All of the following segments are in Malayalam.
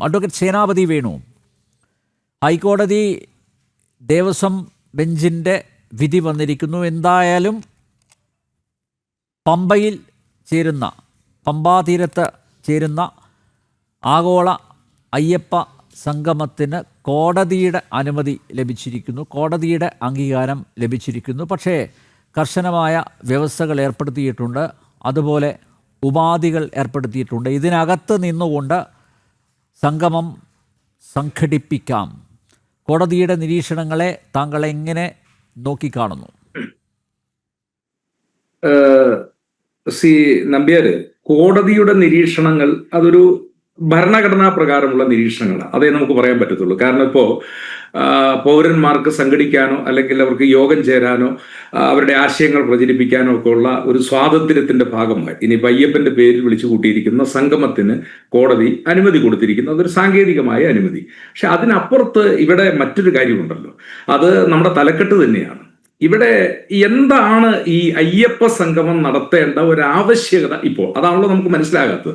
അഡ്വക്കേറ്റ് സേനാപതി വേണു. ഹൈക്കോടതി ദേവസ്വം ബെഞ്ചിന്റെ വിധി വന്നിരിക്കുന്നു. എന്തായാലും പമ്പയിൽ ചേരുന്ന പമ്പാതീരത്ത് ചേരുന്ന ആഗോള അയ്യപ്പ സംഗമത്തിന് കോടതിയുടെ അനുമതി ലഭിച്ചിരിക്കുന്നു. കോടതിയുടെ അംഗീകാരം ലഭിച്ചിരിക്കുന്നു. പക്ഷേ കർശനമായ വ്യവസ്ഥകൾ ഏർപ്പെടുത്തിയിട്ടുണ്ട്. അതുപോലെ ഉപാധികൾ ഏർപ്പെടുത്തിയിട്ടുണ്ട്. ഇതിനകത്ത് നിന്നുകൊണ്ട് സംഗമം സംഘടിപ്പിക്കാം. കോടതിയുടെ നിരീക്ഷണങ്ങളെ താങ്കൾ എങ്ങനെ നോക്കിക്കാണുന്നു? സി നമ്പ്യാര് കോടതിയുടെ നിരീക്ഷണങ്ങൾ അതൊരു ഭരണഘടനാ പ്രകാരമുള്ള നിരീക്ഷണങ്ങളാണ് അതേ നമുക്ക് പറയാൻ പറ്റത്തുള്ളൂ. കാരണം ഇപ്പോ ആ, പൗരന്മാർക്ക് സംഘടിക്കാനോ അല്ലെങ്കിൽ അവർക്ക് യോഗം ചേരാനോ അവരുടെ ആശയങ്ങൾ പ്രചരിപ്പിക്കാനോ ഒക്കെ ഉള്ള ഒരു സ്വാതന്ത്ര്യത്തിന്റെ ഭാഗമായി. ഇനി അയ്യപ്പന്റെ പേരിൽ വിളിച്ചു കൂട്ടിയിരിക്കുന്ന സംഗമത്തിന് കോടതി അനുമതി കൊടുത്തിരിക്കുന്നു. അതൊരു സാങ്കേതികമായ അനുമതി. പക്ഷെ അതിനപ്പുറത്ത് ഇവിടെ മറ്റൊരു കാര്യമുണ്ടല്ലോ. അത് നമ്മുടെ തലക്കെട്ട് തന്നെയാണ്. ഇവിടെ എന്താണ് ഈ അയ്യപ്പ സംഗമം നടത്തേണ്ട ഒരു ആവശ്യകത ഇപ്പോൾ? അതാണല്ലോ നമുക്ക് മനസ്സിലാകാത്തത്.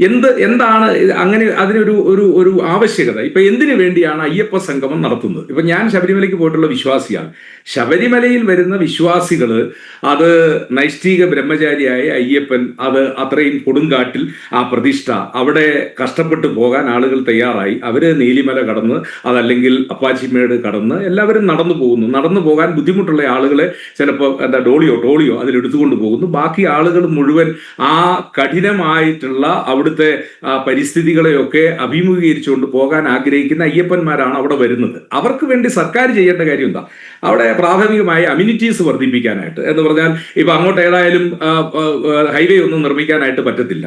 എന്ത് എന്താണ് അങ്ങനെ അതിനൊരു ഒരു ഒരു ആവശ്യകത? ഇപ്പൊ എന്തിനു വേണ്ടിയാണ് അയ്യപ്പ സംഗമം നടത്തുന്നത്? ഇപ്പൊ ഞാൻ ശബരിമലയ്ക്ക് പോയിട്ടുള്ള വിശ്വാസിയാണ്. ശബരിമലയിൽ വരുന്ന വിശ്വാസികൾ അത് നൈഷ്ഠിക ബ്രഹ്മചാരിയായ അയ്യപ്പൻ അത് അത്രയും കൊടുങ്കാട്ടിൽ ആ പ്രതിഷ്ഠ അവിടെ കഷ്ടപ്പെട്ട് പോകാൻ ആളുകൾ തയ്യാറായി. അവർ നീലിമല കടന്ന് അതല്ലെങ്കിൽ അപ്പാച്ചിമേട് കടന്ന് എല്ലാവരും നടന്നു പോകുന്നു. നടന്നു പോകാൻ ബുദ്ധിമുട്ടുള്ള ആളുകളെ ചിലപ്പോൾ എന്താ ഡോളിയോ ടോളിയോ അതിലെടുത്തുകൊണ്ട് പോകുന്നു. ബാക്കി ആളുകൾ മുഴുവൻ ആ കഠിനമായിട്ടുള്ള അവിടുത്തെ പരിസ്ഥിതികളെയൊക്കെ അഭിമുഖീകരിച്ചുകൊണ്ട് പോകാൻ ആഗ്രഹിക്കുന്ന അയ്യപ്പന്മാരാണ് അവിടെ വരുന്നത്. അവർക്ക് വേണ്ടി സർക്കാർ ചെയ്യേണ്ട കാര്യം എന്താ? അവിടെ പ്രാഥമികമായി അമ്യൂണിറ്റീസ് വർദ്ധിപ്പിക്കാനായിട്ട്. എന്ന് പറഞ്ഞാൽ ഇപ്പൊ അങ്ങോട്ട് ഏതായാലും ഹൈവേ ഒന്നും നിർമ്മിക്കാനായിട്ട് പറ്റത്തില്ല.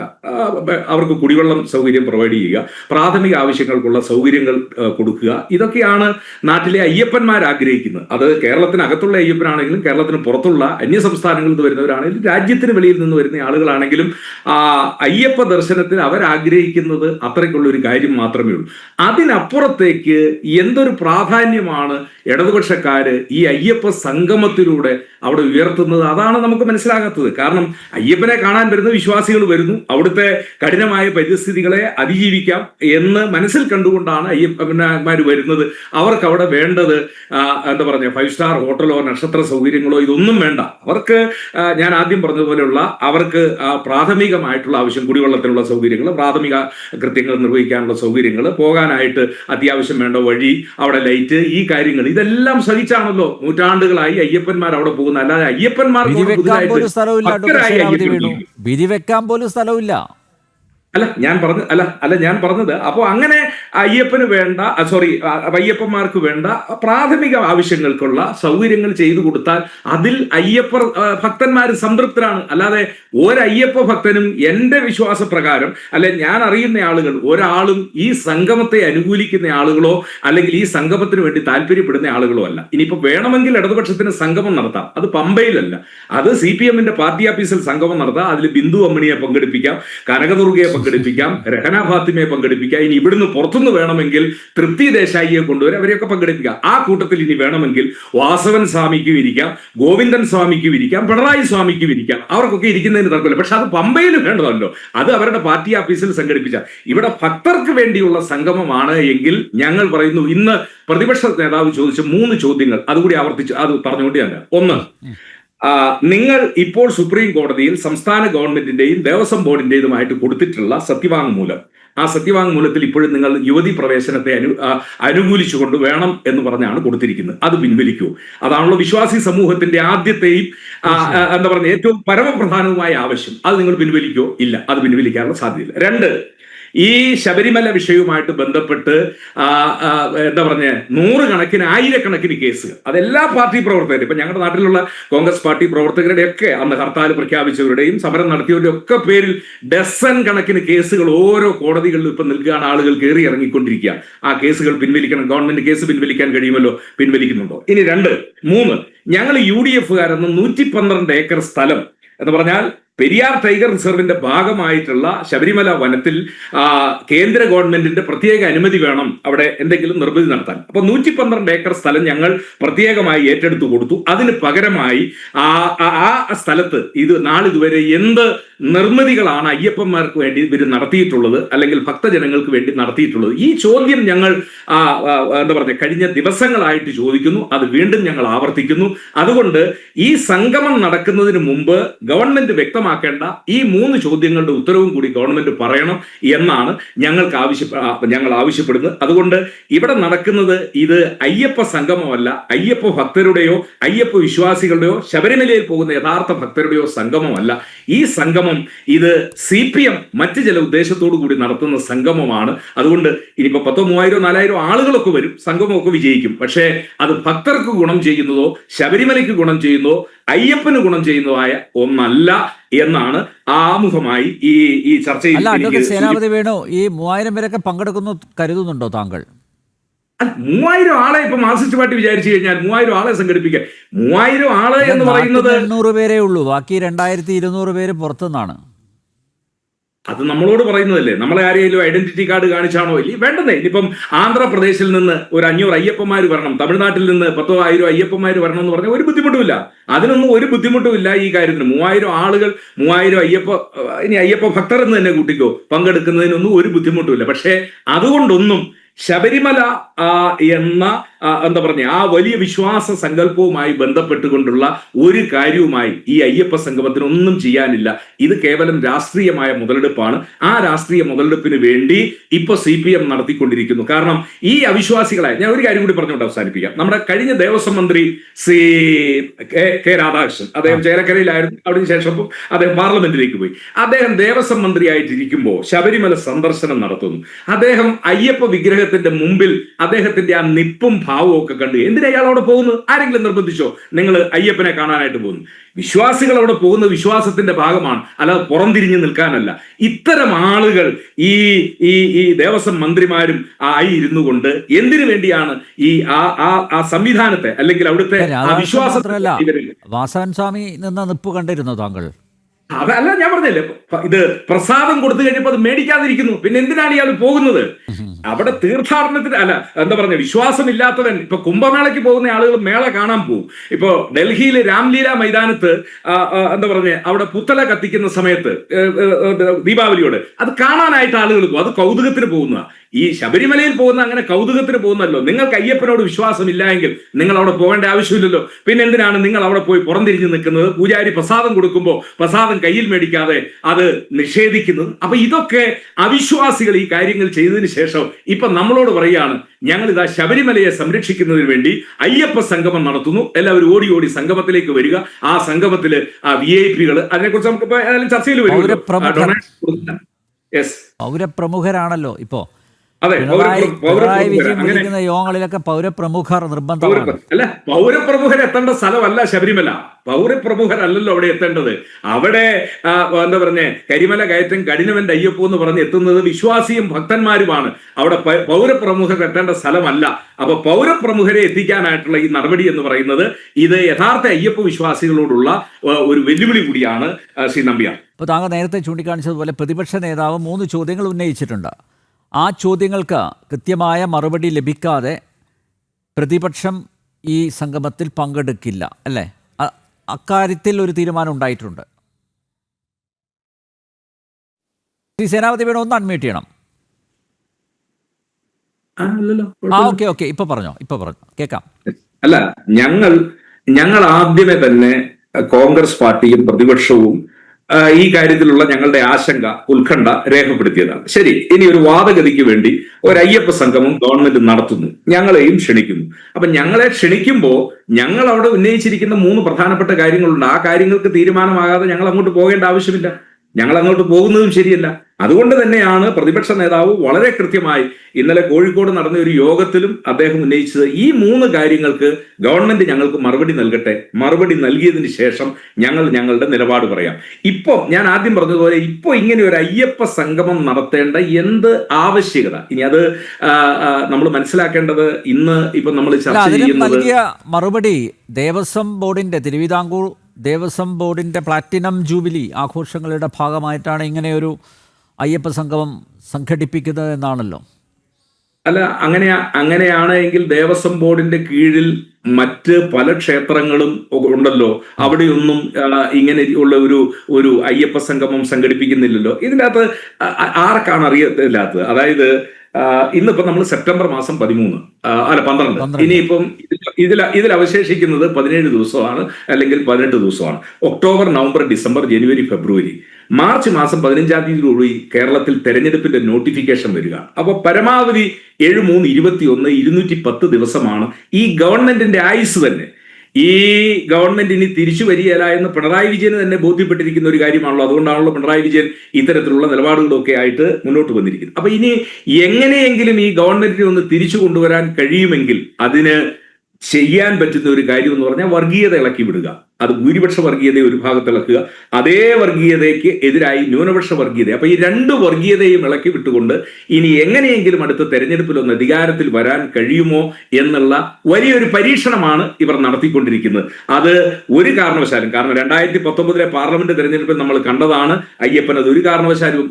അവർക്ക് കുടിവെള്ളം സൗകര്യം പ്രൊവൈഡ് ചെയ്യുക പ്രാഥമിക ആവശ്യങ്ങൾക്കുള്ള സൗകര്യങ്ങൾ കൊടുക്കുക. ഇതൊക്കെയാണ് നാട്ടിലെ അയ്യപ്പന്മാർ ആഗ്രഹിക്കുന്നത്. അത് കേരളത്തിനകത്തുള്ള അയ്യപ്പനാണെങ്കിലും കേരളത്തിന് പുറത്തുള്ള അന്യ സംസ്ഥാനങ്ങളിൽ നിന്ന് വരുന്നവരാണെങ്കിലും രാജ്യത്തിന് വെളിയിൽ നിന്ന് വരുന്ന ആളുകളാണെങ്കിലും അയ്യപ്പ ദർശനത്തിന് അവർ ആഗ്രഹിക്കുന്നത് അത്രയ്ക്കുള്ള ഒരു കാര്യം മാത്രമേ ഉള്ളൂ. അതിനപ്പുറത്തേക്ക് എന്തൊരു പ്രാധാന്യമാണ് ഇടതുപക്ഷക്കാര് ഈ അയ്യപ്പ സംഗമത്തിലൂടെ അവിടെ ഉയർത്തുന്നത്? അതാണ് നമുക്ക് മനസ്സിലാകാത്തത്. കാരണം അയ്യപ്പനെ കാണാൻ വരുന്ന വിശ്വാസികൾ വരുന്നു. അവിടുത്തെ കഠിനമായ പരിസ്ഥിതികളെ അതിജീവിക്കാം എന്ന് മനസ്സിൽ കണ്ടുകൊണ്ടാണ് അയ്യപ്പന്മാർ വരുന്നത്. അവർക്ക് അവിടെ വേണ്ടത് എന്താ പറയുക ഫൈവ് സ്റ്റാർ ഹോട്ടലോ നക്ഷത്ര സൗകര്യങ്ങളോ ഇതൊന്നും വേണ്ട. അവർക്ക് ഞാൻ ആദ്യം പറഞ്ഞതുപോലെയുള്ള അവർക്ക് പ്രാഥമികമായിട്ടുള്ള ആവശ്യം കുടിവെള്ളത്തിനുള്ള സൗകര്യങ്ങൾ പ്രാഥമിക കൃത്യങ്ങൾ നിർവഹിക്കാനുള്ള സൗകര്യങ്ങൾ പോകാനായിട്ട് അത്യാവശ്യം വേണ്ട വഴി അവിടെ ലൈറ്റ് ഈ കാര്യങ്ങൾ ഇതെല്ലാം സഹിച്ചാണല്ലോ നൂറ്റാണ്ടുകളായി അയ്യപ്പന്മാർ അവിടെ പോകുന്ന അല്ലാതെ അയ്യപ്പന്മാർ സ്ഥലമില്ല അല്ല ഞാൻ പറഞ്ഞ അല്ല അല്ല ഞാൻ പറഞ്ഞത് അപ്പോൾ അങ്ങനെ അയ്യപ്പന് വേണ്ട സോറി അയ്യപ്പന്മാർക്ക് വേണ്ട പ്രാഥമിക ആവശ്യങ്ങൾക്കുള്ള സൗകര്യങ്ങൾ ചെയ്തു കൊടുത്താൽ അതിൽ അയ്യപ്പ ഭക്തന്മാർ സംതൃപ്തരാണ്. അല്ലാതെ ഒരയ്യപ്പ ഭക്തനും എന്റെ വിശ്വാസപ്രകാരം അല്ലെ ഞാൻ അറിയുന്ന ആളുകൾ ഒരാളും ഈ സംഗമത്തെ അനുകൂലിക്കുന്ന ആളുകളോ അല്ലെങ്കിൽ ഈ സംഗമത്തിന് വേണ്ടി താല്പര്യപ്പെടുന്ന ആളുകളോ അല്ല. ഇനിയിപ്പോൾ വേണമെങ്കിൽ ഇടതുപക്ഷത്തിന് സംഗമം നടത്താം. അത് പമ്പയിലല്ല. അത് സി പി എമ്മിന്റെ പാർട്ടി ഓഫീസിൽ സംഗമം നടത്താം. അതിൽ ബിന്ദു അമ്മണിയെ പങ്കെടുപ്പിക്കാം കനകദുർഗയെ പങ്കെടുപ്പിക്കാം രഹന ഫാത്തിമയെ പങ്കെടുപ്പിക്കാം. ഇനി ഇവിടുന്ന് പുറത്തുനിന്ന് വേണമെങ്കിൽ തൃപ്തി ദേശായിയെ കൊണ്ടുവരും അവരെയൊക്കെ പങ്കെടുപ്പിക്കാം ആ കൂട്ടത്തിൽ ഇനി വേണമെങ്കിൽ വാസവൻ സ്വാമിക്കും ഇരിക്കാം ഗോവിന്ദൻ സ്വാമിക്കും ഇരിക്കാം പിണറായി സ്വാമിക്കും ഇരിക്കാം. അവർക്കൊക്കെ ഇരിക്കുന്നതിന് തർക്കമില്ല. പക്ഷെ അത് പമ്പയിൽ വേണ്ടതല്ലോ. അത് അവരുടെ പാർട്ടി ഓഫീസിൽ സംഘടിപ്പിച്ച. ഇവിടെ ഭക്തർക്ക് വേണ്ടിയുള്ള സംഗമമാണ് എങ്കിൽ ഞങ്ങൾ പറയുന്നു ഇന്ന് പ്രതിപക്ഷ നേതാവ് ചോദിച്ച മൂന്ന് ചോദ്യങ്ങൾ. അതുകൂടി ആവർത്തിച്ച് അത് പറഞ്ഞുകൊണ്ട് ഞാൻ ഒന്ന് നിങ്ങൾ ഇപ്പോൾ സുപ്രീം കോടതിയിൽ സംസ്ഥാന ഗവൺമെന്റിന്റെയും ദേവസ്വം ബോർഡിന്റേതുമായിട്ട് കൊടുത്തിട്ടുള്ള സത്യവാങ്മൂലം. ആ സത്യവാങ്മൂലത്തിൽ ഇപ്പോഴും നിങ്ങൾ യുവതി പ്രവേശനത്തെ അനു അനുകൂലിച്ചുകൊണ്ട് വേണം എന്ന് പറഞ്ഞാണ് കൊടുത്തിരിക്കുന്നത്. അത് പിൻവലിക്കൂ. അതാണല്ലോ വിശ്വാസി സമൂഹത്തിന്റെ ആദ്യത്തെയും എന്താ പറയുക ഏറ്റവും പരമപ്രധാനവുമായ ആവശ്യം. അത് നിങ്ങൾ പിൻവലിക്കോ? ഇല്ല. അത് പിൻവലിക്കാനുള്ള സാധ്യതയില്ല. രണ്ട് ഈ ശബരിമല വിഷയവുമായിട്ട് ബന്ധപ്പെട്ട് എന്താ പറഞ്ഞ നൂറുകണക്കിന് ആയിരക്കണക്കിന് കേസുകൾ. അതെല്ലാ പാർട്ടി പ്രവർത്തകരും ഇപ്പൊ ഞങ്ങളുടെ നാട്ടിലുള്ള കോൺഗ്രസ് പാർട്ടി പ്രവർത്തകരുടെ ഒക്കെ അന്ന് ഹർത്താൽ പ്രഖ്യാപിച്ചവരുടെയും സമരം നടത്തിയവരുടെയും ഒക്കെ പേരിൽ ഡസൻ കണക്കിന് കേസുകൾ ഓരോ കോടതികളിലും ഇപ്പൊ നിൽക്കുകയാണ് ആളുകൾ കയറി ഇറങ്ങിക്കൊണ്ടിരിക്കുക ആ കേസുകൾ പിൻവലിക്കണം ഗവൺമെന്റ് കേസ് പിൻവലിക്കാൻ കഴിയുമല്ലോ പിൻവലിക്കുന്നുണ്ടോ? ഇനി രണ്ട് മൂന്ന് ഞങ്ങൾ യു ഡി എഫുകാരെന്ന് നൂറ്റി പന്ത്രണ്ട് ഏക്കർ സ്ഥലം എന്ന് പറഞ്ഞാൽ പെരിയാർ ടൈഗർ റിസർവിന്റെ ഭാഗമായിട്ടുള്ള ശബരിമല വനത്തിൽ കേന്ദ്ര ഗവൺമെന്റിന്റെ പ്രത്യേക അനുമതി വേണം അവിടെ എന്തെങ്കിലും നിർമ്മിതി നടത്താൻ. അപ്പൊ നൂറ്റി പന്ത്രണ്ട് ഏക്കർ സ്ഥലം ഞങ്ങൾ പ്രത്യേകമായി ഏറ്റെടുത്തു കൊടുത്തു. അതിന് പകരമായി ആ ആ- സ്ഥലത്ത് ഇത് നാളിതുവരെ എന്ത് നിർമ്മിതികളാണ് അയ്യപ്പന്മാർക്ക് വേണ്ടി ഇവർ നടത്തിയിട്ടുള്ളത് അല്ലെങ്കിൽ ഭക്തജനങ്ങൾക്ക് വേണ്ടി നടത്തിയിട്ടുള്ളത്? ഈ ചോദ്യം ഞങ്ങൾ എന്താ പറയുക കഴിഞ്ഞ ദിവസങ്ങളായിട്ട് ചോദിക്കുന്നു. അത് വീണ്ടും ഞങ്ങൾ ആവർത്തിക്കുന്നു. അതുകൊണ്ട് ഈ സംഗമം നടക്കുന്നതിന് മുമ്പ് ഗവൺമെന്റ് വ്യക്തമാക്കേണ്ട ഈ മൂന്ന് ചോദ്യങ്ങളുടെ ഉത്തരവും കൂടി ഗവൺമെന്റ് പറയണം എന്നാണ് ഞങ്ങൾക്ക് ആവശ്യ ഞങ്ങൾ ആവശ്യപ്പെടുന്നത്. അതുകൊണ്ട് ഇവിടെ നടക്കുന്നത് ഇത് അയ്യപ്പ സംഗമമല്ല. അയ്യപ്പ ഭക്തരുടെയോ അയ്യപ്പ വിശ്വാസികളുടെയോ ശബരിമലയിൽ പോകുന്ന യഥാർത്ഥ ഭക്തരുടെയോ സംഗമമല്ല. ഈ സംഗമം ഇത് സി പി എം മറ്റ് ചില ഉദ്ദേശത്തോടു കൂടി നടത്തുന്ന സംഗമമാണ്. അതുകൊണ്ട് ഇനിയിപ്പോ പത്തോ മൂവായിരോ നാലായിരോ ആളുകളൊക്കെ വരും സംഗമമൊക്കെ വിജയിക്കും. പക്ഷേ അത് ഭക്തർക്ക് ഗുണം ചെയ്യുന്നതോ ശബരിമലയ്ക്ക് ഗുണം ചെയ്യുന്നതോ അയ്യപ്പന് ഗുണം ചെയ്യുന്നതായ ഒന്നല്ല എന്നാണ് ആമുഖമായി ഈ ഈ ചർച്ചയിൽ സേനാപതി വേണു ഈ മൂവായിരം പേരൊക്കെ പങ്കെടുക്കുന്നു കരുതുന്നുണ്ടോ താങ്കൾ? മൂവായിരം ആളെ ഇപ്പൊ മാർക്സിസ്റ്റ് പാർട്ടി വിചാരിച്ചു കഴിഞ്ഞാൽ മൂവായിരം ആളെ സംഘടിപ്പിക്കാൻ. മൂവായിരം ആളെ എന്ന് പറയുന്നത് എണ്ണൂറ് പേരേ ഉള്ളൂ. ബാക്കി രണ്ടായിരത്തി ഇരുന്നൂറ് പേര് പുറത്തുനിന്നാണ്. അത് നമ്മളോട് പറയുന്നതല്ലേ. നമ്മളെ ആരെങ്കിലും ഐഡന്റിറ്റി കാർഡ് കാണിച്ചാണോ? ഇല്ല വേണ്ടതേ ഇനിയിപ്പം ആന്ധ്രാപ്രദേശിൽ നിന്ന് ഒരു അഞ്ഞൂറ് അയ്യപ്പന്മാർ വരണം. തമിഴ്നാട്ടിൽ നിന്ന് പത്തോ ആയിരം അയ്യപ്പന്മാർ വരണം എന്ന് പറഞ്ഞാൽ ഒരു ബുദ്ധിമുട്ടുമില്ല. അതിനൊന്നും ഒരു ബുദ്ധിമുട്ടുമില്ല ഈ കാര്യത്തിന്. മൂവായിരം ആളുകൾ മൂവായിരം അയ്യപ്പ ഇനി അയ്യപ്പ ഭക്തർ എന്ന് തന്നെ കൂട്ടിക്കോ. പങ്കെടുക്കുന്നതിനൊന്നും ഒരു ബുദ്ധിമുട്ടുമില്ല. പക്ഷേ അതുകൊണ്ടൊന്നും ശബരിമല എന്ന എന്താ പറഞ്ഞ ആ വലിയ വിശ്വാസ സങ്കല്പവുമായി ബന്ധപ്പെട്ടുകൊണ്ടുള്ള ഒരു കാര്യവുമായി ഈ അയ്യപ്പ സംഗമത്തിന് ഒന്നും ചെയ്യാനില്ല. ഇത് കേവലം രാഷ്ട്രീയമായ മുതലെടുപ്പാണ്. ആ രാഷ്ട്രീയ മുതലെടുപ്പിന് വേണ്ടി ഇപ്പൊ സി പി എം നടത്തിക്കൊണ്ടിരിക്കുന്നു. കാരണം ഈ അവിശ്വാസികളെ ഞാൻ ഒരു കാര്യം കൂടി പറഞ്ഞുകൊണ്ട് അവസാനിപ്പിക്കാം. നമ്മുടെ കഴിഞ്ഞ ദേവസ്വം മന്ത്രി ശ്രീ കെ രാധാകൃഷ്ണൻ അദ്ദേഹം ചേലക്കരയിലായിരുന്നു. അവിടെ ശേഷം അദ്ദേഹം പാർലമെന്റിലേക്ക് പോയി. അദ്ദേഹം ദേവസ്വം മന്ത്രിയായിട്ടിരിക്കുമ്പോൾ ശബരിമല സന്ദർശനം നടത്തുന്നു. അദ്ദേഹം അയ്യപ്പ വിഗ്രഹത്തിന്റെ മുമ്പിൽ അദ്ദേഹത്തിന്റെ ആ നിപ്പും ഭാവവും ഒക്കെ കണ്ടു. എന്തിനാ ഇയാൾ അവിടെ പോകുന്നത് ആരെങ്കിലും നിർബന്ധിച്ചോ? നിങ്ങൾ അയ്യപ്പനെ കാണാനായിട്ട് പോകുന്നു. വിശ്വാസികൾ അവിടെ പോകുന്ന വിശ്വാസത്തിന്റെ ഭാഗമാണ്. അല്ലാതെ പുറംതിരിഞ്ഞ് നിൽക്കാനല്ല. ഇത്തരം ആളുകൾ ഈ ഈ ഈ ദേവസ്വം മന്ത്രിമാരും ആയി ഇരുന്നു കൊണ്ട് എന്തിനു വേണ്ടിയാണ് ഈ ആ ആ ആ സംവിധാനത്തെ അല്ലെങ്കിൽ അവിടുത്തെ വാസവൻ സ്വാമി നിന്ന നിപ്പ് കണ്ടിരുന്നു താങ്കൾ? അതല്ല ഞാൻ പറഞ്ഞല്ലേ ഇത് പ്രസാദം കൊടുത്തു കഴിഞ്ഞപ്പോ അത് മേടിക്കാതിരിക്കുന്നു. പിന്നെ എന്തിനാണ് ഇയാൾ പോകുന്നത്? അവിടെ തീർത്ഥാടനത്തിന് അല്ല എന്താ പറഞ്ഞ വിശ്വാസമില്ലാത്തവൻ ഇപ്പൊ കുംഭമേളയ്ക്ക് പോകുന്ന ആളുകൾ മേള കാണാൻ പോകും ഇപ്പൊ ഡൽഹിയിലെ രാംലീല മൈതാനത്ത് എന്താ പറഞ്ഞ അവിടെ പുത്തല കത്തിക്കുന്ന സമയത്ത് ദീപാവലിയോട് അത് കാണാനായിട്ട് ആളുകൾ പോകും അത് കൗതുകത്തിന് പോകുന്ന ഈ ശബരിമലയിൽ പോകുന്ന അങ്ങനെ കൗതുകത്തിന് പോകുന്നല്ലോ നിങ്ങൾക്ക് അയ്യപ്പനോട് വിശ്വാസമില്ല എങ്കിൽ നിങ്ങൾ അവിടെ പോകേണ്ട ആവശ്യമില്ലല്ലോ. പിന്നെ എന്തിനാണ് നിങ്ങൾ അവിടെ പോയി പുറംതിരിഞ്ഞ് നിൽക്കുന്നത്? പൂജാരി പ്രസാദം കൊടുക്കുമ്പോൾ പ്രസാദം കയ്യിൽ മേടിക്കാതെ അത് നിഷേധിക്കുന്നത്. അപ്പൊ ഇതൊക്കെ അവിശ്വാസികൾ ഈ കാര്യങ്ങൾ ചെയ്തതിന് ശേഷം ഇപ്പൊ നമ്മളോട് പറയുകയാണ് ഞങ്ങൾ ഇതാ ശബരിമലയെ സംരക്ഷിക്കുന്നതിന് വേണ്ടി അയ്യപ്പ സംഗമം നടത്തുന്നു. എല്ലാവരും ഓടി ഓടി സംഗമത്തിലേക്ക് വരിക. ആ സംഗമത്തിൽ ആ വി ഐ പികൾ അതിനെക്കുറിച്ച് നമുക്ക് ചർച്ചയിൽ. വരും യെസ് പൗരപ്രമുഖരാണല്ലോ ഇപ്പോ. അതെ പിണറായി വിജയൻ വിളിക്കുന്ന യോഗങ്ങളിലൊക്കെ പൗരപ്രമുഖർ നിർബന്ധമാണ്. അല്ല പൗരപ്രമുഖർ എത്തേണ്ട സ്ഥലമല്ല ശബരിമല. പൗരപ്രമുഖരല്ലല്ലോ അവിടെ എത്തേണ്ടത്. അവിടെ എന്താ പറഞ്ഞേ കരിമല കയറ്റം കഠിനവന്റെ അയ്യപ്പോ എന്ന് പറഞ്ഞ് എത്തുന്നത് വിശ്വാസിയും ഭക്തന്മാരുമാണ്. അവിടെ പൗരപ്രമുഖർ എത്തേണ്ട സ്ഥലമല്ല. അപ്പൊ പൗരപ്രമുഖരെ എത്തിക്കാനായിട്ടുള്ള ഈ നടപടി എന്ന് പറയുന്നത് ഇത് യഥാർത്ഥ അയ്യപ്പ വിശ്വാസികളോടുള്ള ഒരു വെല്ലുവിളി കൂടിയാണ് ശ്രീ നമ്പ്യാർ. അപ്പൊ താങ്കൾ നേരത്തെ ചൂണ്ടിക്കാണിച്ചതുപോലെ പ്രതിപക്ഷ നേതാവ് മൂന്ന് ചോദ്യങ്ങൾ ഉന്നയിച്ചിട്ടുണ്ട്. ആ ചോദ്യങ്ങൾക്ക് കൃത്യമായ മറുപടി ലഭിക്കാതെ പ്രതിപക്ഷം ഈ സംഗമത്തിൽ പങ്കെടുക്കില്ല അല്ലേ? അക്കാര്യത്തിൽ ഒരു തീരുമാനം ഉണ്ടായിട്ടുണ്ട്. ശ്രീ സേനാപതി വേണം ഒന്ന് അൺമ്യൂട്ട് ചെയ്യണം. ആ, ഓക്കെ ഓക്കെ ഇപ്പൊ പറഞ്ഞോ ഇപ്പൊ പറഞ്ഞോ കേക്കാം അല്ല ഞങ്ങൾ ഞങ്ങൾ ആദ്യമേ തന്നെ കോൺഗ്രസ് പാർട്ടിയും പ്രതിപക്ഷവും ഈ കാര്യത്തിലുള്ള ഞങ്ങളുടെ ആശങ്ക ഉത്കണ്ഠ രേഖപ്പെടുത്തിയതാണ്. ശരി ഇനി ഒരു വാദഗതിക്ക് വേണ്ടി ഒരു അയ്യപ്പ സംഗമം ഗവൺമെന്റ് നടത്തുന്നു. ഞങ്ങളെയും ക്ഷണിക്കുന്നു. അപ്പൊ ഞങ്ങളെ ക്ഷണിക്കുമ്പോൾ ഞങ്ങൾ അവിടെ ഉന്നയിച്ചിരിക്കുന്ന മൂന്ന് പ്രധാനപ്പെട്ട കാര്യങ്ങളുണ്ട്. ആ കാര്യങ്ങൾക്ക് തീരുമാനമാകാതെ ഞങ്ങൾ അങ്ങോട്ട് പോകേണ്ട ആവശ്യമില്ല. ഞങ്ങൾ അങ്ങോട്ട് പോകുന്നതും ശരിയല്ല. അതുകൊണ്ട് തന്നെയാണ് പ്രതിപക്ഷ നേതാവ് വളരെ കൃത്യമായി ഇന്നലെ കോഴിക്കോട് നടന്ന ഒരു യോഗത്തിലും അദ്ദേഹം ഉന്നയിച്ചത് ഈ മൂന്ന് കാര്യങ്ങൾക്ക് ഗവൺമെന്റ് ഞങ്ങൾക്ക് മറുപടി നൽകട്ടെ. മറുപടി നൽകിയതിന് ശേഷം ഞങ്ങൾ ഞങ്ങളുടെ നിലപാട് പറയാം. ഇപ്പോൾ ഞാൻ ആദ്യം പറഞ്ഞതുപോലെ ഇപ്പോൾ ഇങ്ങനെ ഒരു അയ്യപ്പ സംഗമം നടത്തേണ്ട എന്ത് ആവശ്യകത? ഇനി അത് നമ്മൾ മനസ്സിലാക്കേണ്ടത് ഇന്ന് ഇപ്പൊ നമ്മൾ ചർച്ച ചെയ്യുന്നത് മറുപടി ദേവസ്വം ബോർഡിന്റെ തിരുവിതാംകൂർ ദേവസ്വം ബോർഡിന്റെ പ്ലാറ്റിനം ജൂബിലി ആഘോഷങ്ങളുടെ ഭാഗമായിട്ടാണ് ഇങ്ങനെയൊരു അയ്യപ്പ സംഗമം സംഘടിപ്പിക്കുന്നത് എന്നാണല്ലോ. അല്ല അങ്ങനെ അങ്ങനെയാണ് എങ്കിൽ ദേവസ്വം ബോർഡിന്റെ കീഴിൽ മറ്റ് പല ക്ഷേത്രങ്ങളും ഉണ്ടല്ലോ. അവിടെയൊന്നും ഇങ്ങനെ ഉള്ള ഒരു ഒരു അയ്യപ്പ സംഗമം സംഘടിപ്പിക്കുന്നില്ലല്ലോ. ഇതിനകത്ത് ആർക്കാണ് അറിയത്തില്ലാത്തത്? അതായത് ഇന്നിപ്പോ നമ്മൾ സെപ്റ്റംബർ മാസം പതിമൂന്ന്. അല്ല പന്ത്രണ്ട്. ഇനിയിപ്പം ഇതിൽ- ഇതിൽ ഇതിൽ അവശേഷിക്കുന്നത് പതിനേഴ് ദിവസമാണ് അല്ലെങ്കിൽ പതിനെട്ട് ദിവസമാണ്. ഒക്ടോബർ നവംബർ ഡിസംബർ ജനുവരി ഫെബ്രുവരി. മാർച്ച് മാസം പതിനഞ്ചാം തീയതിയോടുകൂടി കേരളത്തിൽ തെരഞ്ഞെടുപ്പിന്റെ നോട്ടിഫിക്കേഷൻ വരിക. അപ്പോൾ പരമാവധി ഏഴ് മൂന്ന് ഇരുപത്തി ഒന്ന് ഇരുന്നൂറ്റി പത്ത് ദിവസമാണ് ഈ ഗവൺമെന്റിന്റെ ആയുസ് തന്നെ. ഈ ഗവൺമെന്റ് ഇനി തിരിച്ചു വരികയില്ല എന്ന് പിണറായി വിജയന് തന്നെ ബോധ്യപ്പെട്ടിരിക്കുന്ന ഒരു കാര്യമാണല്ലോ. അതുകൊണ്ടാണല്ലോ പിണറായി വിജയൻ ഇത്തരത്തിലുള്ള നിലപാടുകളൊക്കെ ആയിട്ട് മുന്നോട്ട് വന്നിരിക്കുന്നത്. അപ്പൊ ഇനി എങ്ങനെയെങ്കിലും ഈ ഗവൺമെന്റിനെ ഒന്ന് തിരിച്ചു കൊണ്ടുവരാൻ കഴിയുമെങ്കിൽ അതിന് ചെയ്യാൻ പറ്റുന്ന ഒരു കാര്യം എന്ന് പറഞ്ഞാൽ വർഗീയത ഇളക്കി വിടുക. അത് ഭൂരിപക്ഷ വർഗീയതയെ ഒരു ഭാഗത്ത് ഇളക്കുക. അതേ വർഗീയതയ്ക്ക് എതിരായി ന്യൂനപക്ഷ വർഗീയത അപ്പൊ ഈ രണ്ട് വർഗീയതയും ഇളക്കി വിട്ടുകൊണ്ട് ഇനി എങ്ങനെയെങ്കിലും അടുത്ത തെരഞ്ഞെടുപ്പിൽ ഒന്ന് അധികാരത്തിൽ വരാൻ കഴിയുമോ എന്നുള്ള വലിയൊരു പരീക്ഷണമാണ് ഇവർ നടത്തിക്കൊണ്ടിരിക്കുന്നത്. അത് ഒരു കാരണവശാലും കാരണം രണ്ടായിരത്തി പത്തൊമ്പതിലെ പാർലമെന്റ് തെരഞ്ഞെടുപ്പിൽ നമ്മൾ കണ്ടതാണ് അയ്യപ്പൻ അത് ഒരു കാരണവശാലും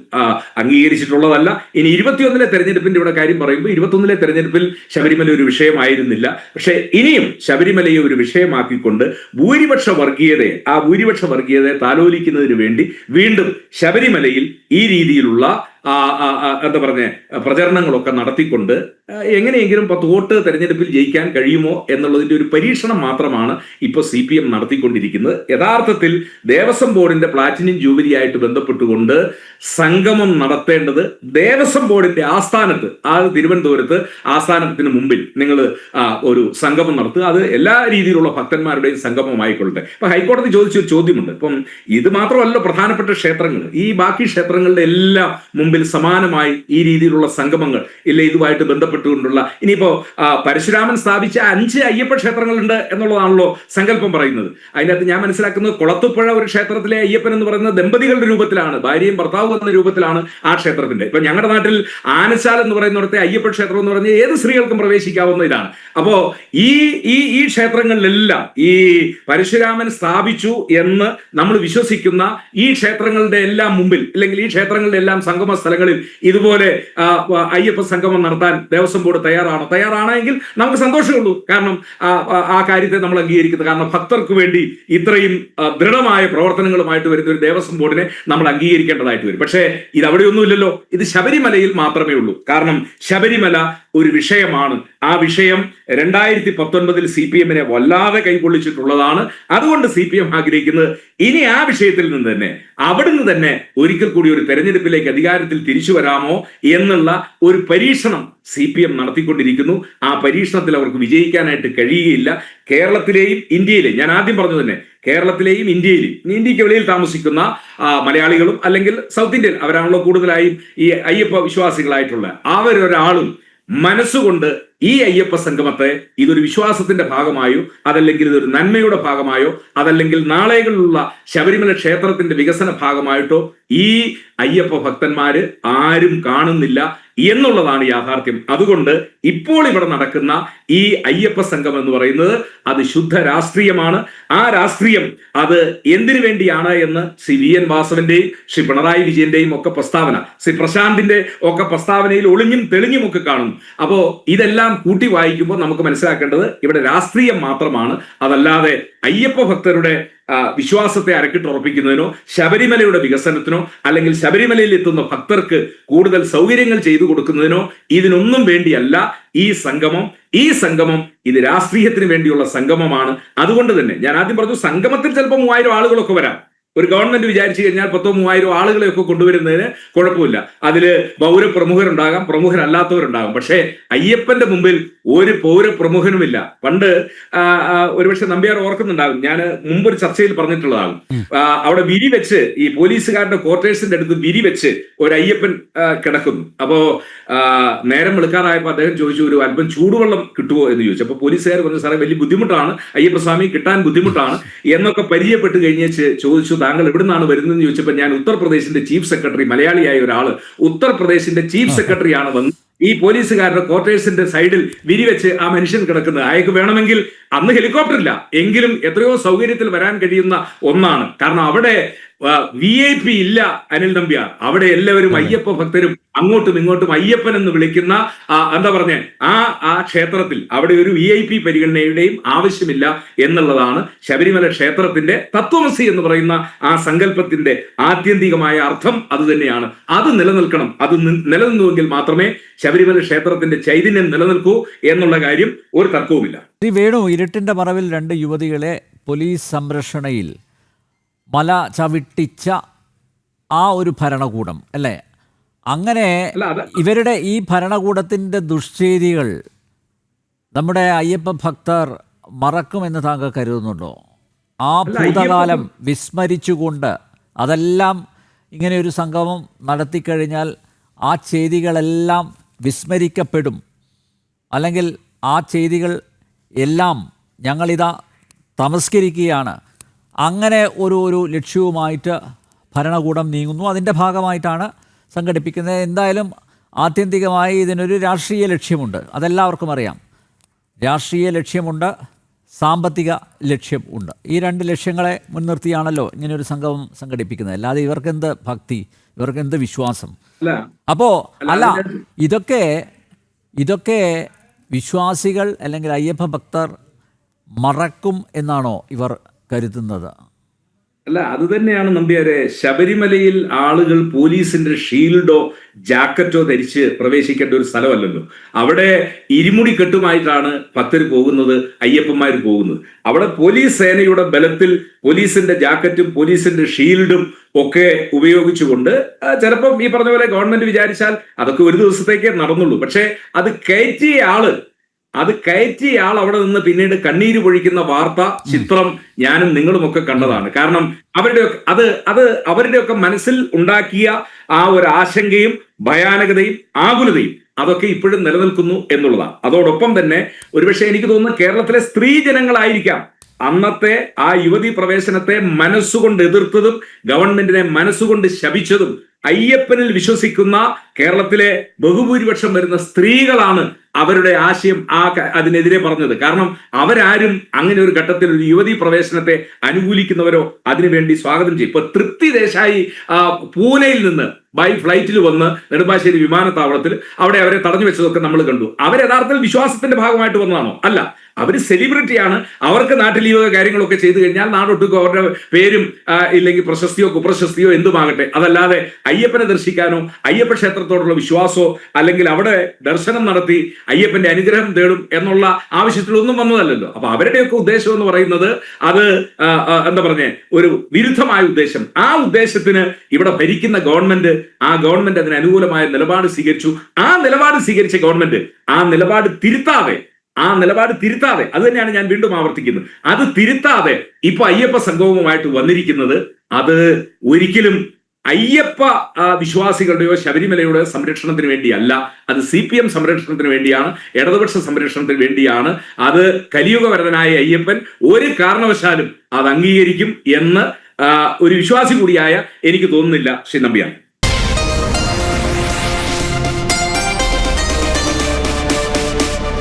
അംഗീകരിച്ചിട്ടുള്ളതല്ല. ഇനി ഇരുപത്തിയൊന്നിലെ തെരഞ്ഞെടുപ്പിന്റെ ഇവിടെ കാര്യം പറയുമ്പോൾ ഇരുപത്തൊന്നിലെ തെരഞ്ഞെടുപ്പിൽ ശബരിമല ഒരു വിഷയമായിരുന്നില്ല. പക്ഷേ ഇനിയും ശബരിമലയെ ഒരു വിഷയമാക്കിക്കൊണ്ട് ഭൂരിപക്ഷ വർഗീയതയെ ആ ഭൂരിപക്ഷ വർഗീയതയെ താലോലിക്കുന്നതിന് വേണ്ടി വീണ്ടും ശബരിമലയിൽ ഈ രീതിയിലുള്ള എന്താ പറഞ്ഞ പ്രചരണങ്ങളൊക്കെ നടത്തിക്കൊണ്ട് എങ്ങനെയെങ്കിലും പത്ത് വോട്ട് തെരഞ്ഞെടുപ്പിൽ ജയിക്കാൻ കഴിയുമോ എന്നുള്ളതിന്റെ ഒരു പരീക്ഷണം മാത്രമാണ് ഇപ്പോൾ സി പി എം നടത്തിക്കൊണ്ടിരിക്കുന്നത്. യഥാർത്ഥത്തിൽ ദേവസ്വം ബോർഡിന്റെ പ്ലാറ്റിനം ജൂബിലി ആയിട്ട് ബന്ധപ്പെട്ടുകൊണ്ട് സംഗമം നടത്തേണ്ടത് ദേവസ്വം ബോർഡിന്റെ ആസ്ഥാനത്ത് ആ തിരുവനന്തപുരത്ത് ആസ്ഥാനത്തിന് മുമ്പിൽ നിങ്ങൾ ഒരു സംഗമം നടത്തുക. അത് എല്ലാ രീതിയിലുള്ള ഭക്തന്മാരുടെയും സംഗമമായിക്കൊള്ളട്ടെ. ഇപ്പൊ ഹൈക്കോടതി ചോദിച്ച ഒരു ചോദ്യമുണ്ട്. ഇപ്പം ഇത് മാത്രമല്ല പ്രധാനപ്പെട്ട ക്ഷേത്രങ്ങൾ. ഈ ബാക്കി ക്ഷേത്രങ്ങളുടെ എല്ലാം മുമ്പിൽ സമാനമായി ഈ രീതിയിലുള്ള സംഗമങ്ങൾ ഇല്ല ഇതുമായിട്ട് ബന്ധപ്പെട്ടുകൊണ്ടുള്ള ഇനിയിപ്പോ പരശുരാമൻ സ്ഥാപിച്ച അഞ്ച് അയ്യപ്പ ക്ഷേത്രങ്ങളുണ്ട് എന്നുള്ളതാണല്ലോ സങ്കല്പം പറയുന്നത്. അതിനകത്ത് ഞാൻ മനസ്സിലാക്കുന്നത് കുളത്തുപ്പുഴ ഒരു ക്ഷേത്രത്തിലെ അയ്യപ്പൻ എന്ന് പറയുന്നത് ദമ്പതികളുടെ രൂപത്തിലാണ് ഭാര്യയും ഭർത്താവും എന്ന രൂപത്തിലാണ് ആ ക്ഷേത്രത്തിന്റെ. ഇപ്പൊ ഞങ്ങളുടെ നാട്ടിൽ ആനച്ചാൽ എന്ന് പറയുന്നിടത്തെ അയ്യപ്പ ക്ഷേത്രം എന്ന് പറഞ്ഞാൽ ഏത് സ്ത്രീകൾക്കും പ്രവേശിക്കാവുന്ന ഇതാണ്. അപ്പോ ഈ ഈ ഈ ക്ഷേത്രങ്ങളിലെല്ലാം ഈ പരശുരാമൻ സ്ഥാപിച്ചു എന്ന് നമ്മൾ വിശ്വസിക്കുന്ന ഈ ക്ഷേത്രങ്ങളുടെ എല്ലാം മുമ്പിൽ അല്ലെങ്കിൽ ഈ ക്ഷേത്രങ്ങളുടെ എല്ലാം സംഗമ സ്ഥലങ്ങളിൽ ഇതുപോലെ അയ്യപ്പ സംഗമം നടത്താൻ ദേവസ്വം ബോർഡ് തയ്യാറാണ്? തയ്യാറാണെങ്കിൽ നമുക്ക് സന്തോഷമുള്ളൂ കാരണം ആ, കാര്യത്തെ നമ്മൾ അംഗീകരിക്കുന്നത്. കാരണം ഭക്തർക്ക് വേണ്ടി ഇത്രയും ദൃഢമായ പ്രവർത്തനങ്ങളുമായിട്ട് വരുന്ന ഒരു ദേവസ്വം ബോർഡിനെ നമ്മൾ അംഗീകരിക്കേണ്ടതായിട്ട് വരും. പക്ഷേ ഇത് അവിടെയൊന്നുമില്ലല്ലോ. ഇത് ശബരിമലയിൽ മാത്രമേ ഉള്ളൂ. കാരണം ശബരിമല ഒരു വിഷയമാണ്. ആ വിഷയം രണ്ടായിരത്തി പത്തൊൻപതിൽ സി പി എമ്മിനെ വല്ലാതെ കൈകൊള്ളിച്ചിട്ടുള്ളതാണ് അതുകൊണ്ട് സി പി എം ആഗ്രഹിക്കുന്നത് ഇനി ആ വിഷയത്തിൽ നിന്ന് തന്നെ അവിടുന്ന് തന്നെ ഒരിക്കൽ കൂടി ഒരു തെരഞ്ഞെടുപ്പിലേക്ക് അധികാരത്തിൽ തിരിച്ചു വരാമോ എന്നുള്ള ഒരു പരീക്ഷണം സി പി എം നടത്തിക്കൊണ്ടിരിക്കുന്നു. ആ പരീക്ഷണത്തിൽ അവർക്ക് വിജയിക്കാനായിട്ട് കഴിയുകയില്ല. കേരളത്തിലെയും ഇന്ത്യയിലെയും ഞാൻ ആദ്യം പറഞ്ഞു തന്നെ കേരളത്തിലെയും ഇന്ത്യയിലും ഇന്ത്യയ്ക്ക് വെളിയിൽ താമസിക്കുന്ന മലയാളികളും അല്ലെങ്കിൽ സൗത്ത് ഇന്ത്യൻ അവരാണല്ലോ കൂടുതലായും ഈ അയ്യപ്പ വിശ്വാസികളായിട്ടുള്ള അവരൊരാളും മനസ്സുകൊണ്ട് ഈ അയ്യപ്പ സംഗമത്തെ ഇതൊരു വിശ്വാസത്തിന്റെ ഭാഗമായോ അതല്ലെങ്കിൽ ഇതൊരു നന്മയുടെ ഭാഗമായോ അതല്ലെങ്കിൽ നാളെകളിലുള്ള ശബരിമല ക്ഷേത്രത്തിന്റെ വികസന ഭാഗമായിട്ടോ ഈ അയ്യപ്പ ഭക്തന്മാര് ആരും കാണുന്നില്ല. എന്നുള്ളതാണ് യാഥാർത്ഥ്യം. അതുകൊണ്ട് ഇപ്പോൾ ഇവിടെ നടക്കുന്ന ഈ അയ്യപ്പ സംഘം എന്ന് പറയുന്നത് അത് ശുദ്ധ രാഷ്ട്രീയമാണ്. ആ രാഷ്ട്രീയം അത് എന്തിനു വേണ്ടിയാണ് എന്ന് ശ്രീ വി എൻ വാസവന്റെയും ശ്രീ പിണറായി വിജയന്റെയും ഒക്കെ പ്രസ്താവന. ശ്രീ പ്രശാന്തിന്റെ ഒക്കെ പ്രസ്താവനയിൽ ഒളിഞ്ഞും തെളിഞ്ഞും ഒക്കെ കാണുന്നു അപ്പോ ഇതെല്ലാം കൂട്ടി വായിക്കുമ്പോൾ നമുക്ക് മനസ്സിലാക്കേണ്ടത് ഇവിടെ രാഷ്ട്രീയം മാത്രമാണ്. അതല്ലാതെ അയ്യപ്പ ഭക്തരുടെ വിശ്വാസത്തെ അരക്കിട്ടുറപ്പിക്കുന്നതിനോ ശബരിമലയുടെ വികസനത്തിനോ അല്ലെങ്കിൽ ശബരിമലയിൽ എത്തുന്ന ഭക്തർക്ക് കൂടുതൽ സൗകര്യങ്ങൾ ചെയ്തു കൊടുക്കുന്നതിനോ ഇതിനൊന്നും വേണ്ടിയല്ല. ഈ സംഗമം ഈ സംഗമം ഇത് രാഷ്ട്രീയത്തിന് വേണ്ടിയുള്ള സംഗമമാണ്. അതുകൊണ്ട് തന്നെ ഞാൻ ആദ്യം പറഞ്ഞു സംഗമത്തിൽ ചിലപ്പോൾ മൂവായിരം ആളുകളൊക്കെ വരാം. ഒരു ഗവൺമെന്റ് വിചാരിച്ചു കഴിഞ്ഞാൽ പത്തോ മൂവായിരം ആളുകളെയൊക്കെ കൊണ്ടുവരുന്നതിന് കുഴപ്പമില്ല. അതിൽ പൗരപ്രമുഖരുണ്ടാകാം പ്രമുഖരല്ലാത്തവരുണ്ടാകും. പക്ഷേ അയ്യപ്പന്റെ മുമ്പിൽ ഒരു പൗരപ്രമുഖനുമില്ല. പണ്ട് ഒരുപക്ഷെ നമ്പ്യാർ ഓർക്കുന്നുണ്ടാകും. ഞാൻ മുമ്പ് ഒരു ചർച്ചയിൽ പറഞ്ഞിട്ടുള്ളതാകും അവിടെ വിരി വെച്ച് ഈ പോലീസുകാരുടെ ക്വാർട്ടേഴ്സിന്റെ അടുത്ത് വിരി വെച്ച് ഒരു അയ്യപ്പൻ കിടക്കുന്നു. അപ്പോ നേരം വെളുക്കാറായപ്പോൾ അദ്ദേഹം ചോദിച്ചു ഒരു അല്പം ചൂടുവെള്ളം കിട്ടുമോ എന്ന് ചോദിച്ചു. അപ്പൊ പോലീസുകാർ പറഞ്ഞു സാറേ വലിയ ബുദ്ധിമുട്ടാണ്. അയ്യപ്പസ്വാമി കിട്ടാൻ ബുദ്ധിമുട്ടാണ്. എന്നൊക്കെ പരിചയപ്പെട്ട് കഴിഞ്ഞ് ചോദിച്ചു താങ്കൾ എവിടുന്നാണ് വരുന്നതെന്ന് ചോദിച്ചപ്പോൾ ഞാൻ ഉത്തർപ്രദേശിന്റെ ചീഫ് സെക്രട്ടറി മലയാളിയായ ഒരാൾ. ഉത്തർപ്രദേശിന്റെ ചീഫ് സെക്രട്ടറിയാണ് വന്ന് ഈ പോലീസുകാരുടെ ക്വാർട്ടേഴ്സിന്റെ സൈഡിൽ വിരിവെച്ച് ആ മനുഷ്യൻ കിടക്കുന്നത്. അയാൾക്ക് വേണമെങ്കിൽ അന്ന് ഹെലികോപ്റ്റർ ഇല്ല എങ്കിലും എത്രയോ സൗകര്യത്തിൽ വരാൻ കഴിയുന്ന ഒന്നാണ്. കാരണം അവിടെ വി ഐ പി ഇല്ല അനിൽ നമ്പ്യാർ. അവിടെ എല്ലാവരും അയ്യപ്പ ഭക്തരും അങ്ങോട്ടും ഇങ്ങോട്ടും അയ്യപ്പൻ എന്ന് വിളിക്കുന്ന എന്താ പറഞ്ഞ ആ ആ ക്ഷേത്രത്തിൽ അവിടെ ഒരു വി ഐ പി പരിഗണനയുടെയും ആവശ്യമില്ല എന്നുള്ളതാണ് ശബരിമല ക്ഷേത്രത്തിന്റെ തത്വമസി എന്ന് പറയുന്ന ആ സങ്കല്പത്തിന്റെ ആത്യന്തികമായ അർത്ഥം അത് തന്നെയാണ്. അത് നിലനിൽക്കണം. അത് നിലനിന്നുവെങ്കിൽ മാത്രമേ ശബരിമല ക്ഷേത്രത്തിന്റെ ചൈതന്യം നിലനിൽക്കൂ എന്നുള്ള കാര്യം ഒരു തർക്കവുമില്ല. വേണു ഇരുട്ടിന്റെ മറവിൽ രണ്ട് യുവതികളെ പോലീസ് സംരക്ഷണയിൽ മല ചവിട്ടിച്ച ആ ഒരു ഭരണകൂടം അല്ലേ? അങ്ങനെ ഇവരുടെ ഈ ഭരണകൂടത്തിന്റെ ദുഷ്ചേരികൾ നമ്മുടെ അയ്യപ്പ ഭക്തർ മറക്കുമെന്ന് താങ്കൾ കരുതുന്നുണ്ടോ? ആ ഭൂതകാലം വിസ്മരിച്ചുകൊണ്ട് അതെല്ലാം ഇങ്ങനെ ഒരു സംഗമം നടത്തിക്കഴിഞ്ഞാൽ ആ ചെയ്തികളെല്ലാം വിസ്മരിക്കപ്പെടും. അല്ലെങ്കിൽ ആ ചെയ്തികൾ എല്ലാം ഞങ്ങളിതാ തമസ്കരിക്കുകയാണ്. അങ്ങനെ ഒരു ഒരു ലക്ഷ്യവുമായിട്ട് ഭരണകൂടം നീങ്ങുന്നു. അതിന്റെ ഭാഗമായിട്ടാണ് സംഘടിപ്പിക്കുന്നത്. എന്തായാലും ആത്യന്തികമായി ഇതിനൊരു രാഷ്ട്രീയ ലക്ഷ്യമുണ്ട്. അതെല്ലാവർക്കും അറിയാം. രാഷ്ട്രീയ ലക്ഷ്യമുണ്ട് സാമ്പത്തിക ലക്ഷ്യം ഉണ്ട്. ഈ രണ്ട് ലക്ഷ്യങ്ങളെ മുൻനിർത്തിയാണല്ലോ ഇങ്ങനെയൊരു സംഘം സംഘടിപ്പിക്കുന്നത്. അല്ലാതെ ഇവർക്കെന്ത് ഭക്തി ഇവർക്കെന്ത് വിശ്വാസം? അപ്പോൾ അപ്പോ അല്ല ഇതൊക്കെ ഇതൊക്കെ വിശ്വാസികൾ അല്ലെങ്കിൽ അയ്യപ്പ ഭക്തർ മറക്കും എന്നാണോ ഇവർ കരുതുന്നത്. അല്ല അത് തന്നെയാണ് നമ്പ്യാരെ ശബരിമലയിൽ ആളുകൾ പോലീസിന്റെ ഷീൽഡോ ജാക്കറ്റോ ധരിച്ച് പ്രവേശിക്കേണ്ട ഒരു സ്ഥലമല്ലല്ലോ. അവിടെ ഇരുമുടി കെട്ടുമായിട്ടാണ് ഭക്തർ പോകുന്നത് അയ്യപ്പന്മാർ പോകുന്നത്. അവിടെ പോലീസ് സേനയുടെ ബലത്തിൽ പോലീസിന്റെ ജാക്കറ്റും പോലീസിന്റെ ഷീൽഡും ഒക്കെ ഉപയോഗിച്ചുകൊണ്ട് ചിലപ്പം ഈ പറഞ്ഞ പോലെ ഗവൺമെന്റ് വിചാരിച്ചാൽ അതൊക്കെ ഒരു ദിവസത്തേക്കേ നടന്നുള്ളൂ. പക്ഷേ അത് കയറ്റിയ ആൾ അത് കയറ്റി ആൾ അവിടെ നിന്ന് പിന്നീട് കണ്ണീര് പൊഴിക്കുന്ന വാർത്ത ചിത്രം ഞാനും നിങ്ങളുമൊക്കെ കണ്ടതാണ്. കാരണം അവരുടെ അത് അത് അവരുടെയൊക്കെ മനസ്സിൽ ഉണ്ടാക്കിയ ആ ഒരു ആശങ്കയും ഭയാനകതയും ആകുലതയും അതൊക്കെ ഇപ്പോഴും നിലനിൽക്കുന്നു എന്നുള്ളതാണ്. അതോടൊപ്പം തന്നെ ഒരുപക്ഷെ എനിക്ക് തോന്നുന്നു കേരളത്തിലെ സ്ത്രീ ജനങ്ങളായിരിക്കാം അന്നത്തെ ആ യുവതി പ്രവേശനത്തെ മനസ്സുകൊണ്ട് എതിർത്തതും ഗവൺമെന്റിനെ മനസ്സുകൊണ്ട് ശപിച്ചതും അയ്യപ്പനിൽ വിശ്വസിക്കുന്ന കേരളത്തിലെ ബഹുഭൂരിപക്ഷം വരുന്ന സ്ത്രീകളാണ് അവരുടെ ആശയം ആ അതിനെതിരെ പറഞ്ഞത്. കാരണം അവരാരും അങ്ങനെ ഒരു ഘട്ടത്തിൽ ഒരു യുവതി പ്രവേശനത്തെ അനുകൂലിക്കുന്നവരോ അതിനുവേണ്ടി സ്വാഗതം ചെയ്യും. ഇപ്പൊ തൃപ്തി ദേശായി പൂനെയിൽ നിന്ന് ബൈ ഫ്ലൈറ്റിൽ വന്ന് നെടുമ്പാശ്ശേരി വിമാനത്താവളത്തിൽ അവിടെ അവരെ തടഞ്ഞു വെച്ചതൊക്കെ നമ്മൾ കണ്ടു. അവർ യഥാർത്ഥത്തിൽ വിശ്വാസത്തിന്റെ ഭാഗമായിട്ട് വന്നതാണോ? അല്ല. അവർ സെലിബ്രിറ്റിയാണ് അവർക്ക് നാട്ടിൽ ഈ കാര്യങ്ങളൊക്കെ ചെയ്തു കഴിഞ്ഞാൽ നാടൊട്ടുക്കും അവരുടെ പേരും ഇല്ലെങ്കിൽ പ്രശസ്തിയോ കുപ്രശസ്തിയോ എന്തുമാകട്ടെ. അതല്ലാതെ അയ്യപ്പനെ ദർശിക്കാനോ അയ്യപ്പ ക്ഷേത്രത്തോടുള്ള വിശ്വാസമോ അല്ലെങ്കിൽ അവിടെ ദർശനം നടത്തി അയ്യപ്പന്റെ അനുഗ്രഹം തേടും എന്നുള്ള ആവശ്യത്തിലൊന്നും വന്നതല്ലല്ലോ. അപ്പൊ അവരുടെയൊക്കെ ഉദ്ദേശം എന്ന് പറയുന്നത് അത് എന്താ പറഞ്ഞേ ഒരു വിരുദ്ധമായ ഉദ്ദേശം. ആ ഉദ്ദേശത്തിന് ഇവിടെ ഭരിക്കുന്ന ഗവൺമെന്റ് ആ ഗവൺമെന്റ് അതിന് അനുകൂലമായ നിലപാട് സ്വീകരിച്ചു. ആ നിലപാട് സ്വീകരിച്ച ഗവൺമെന്റ് ആ നിലപാട് തിരുത്താതെ ആ നിലപാട് തിരുത്താതെ അത് തന്നെയാണ് ഞാൻ വീണ്ടും ആവർത്തിക്കുന്നത്. അത് തിരുത്താതെ ഇപ്പൊ അയ്യപ്പ സംഗമവുമായിട്ട് വന്നിരിക്കുന്നത് അത് ഒരിക്കലും അയ്യപ്പ വിശ്വാസികളുടെയോ ശബരിമലയുടെയോ സംരക്ഷണത്തിന് വേണ്ടിയല്ല. അത് സി പി എം സംരക്ഷണത്തിന് വേണ്ടിയാണ് ഇടതുപക്ഷ സംരക്ഷണത്തിന് വേണ്ടിയാണ്. അത് കലിയുഗവരതനായ അയ്യപ്പൻ ഒരു കാരണവശാലും അത് അംഗീകരിക്കും എന്ന് ഒരു വിശ്വാസി കൂടിയായ എനിക്ക് തോന്നുന്നില്ല ശ്രീ നമ്പ്യാണ്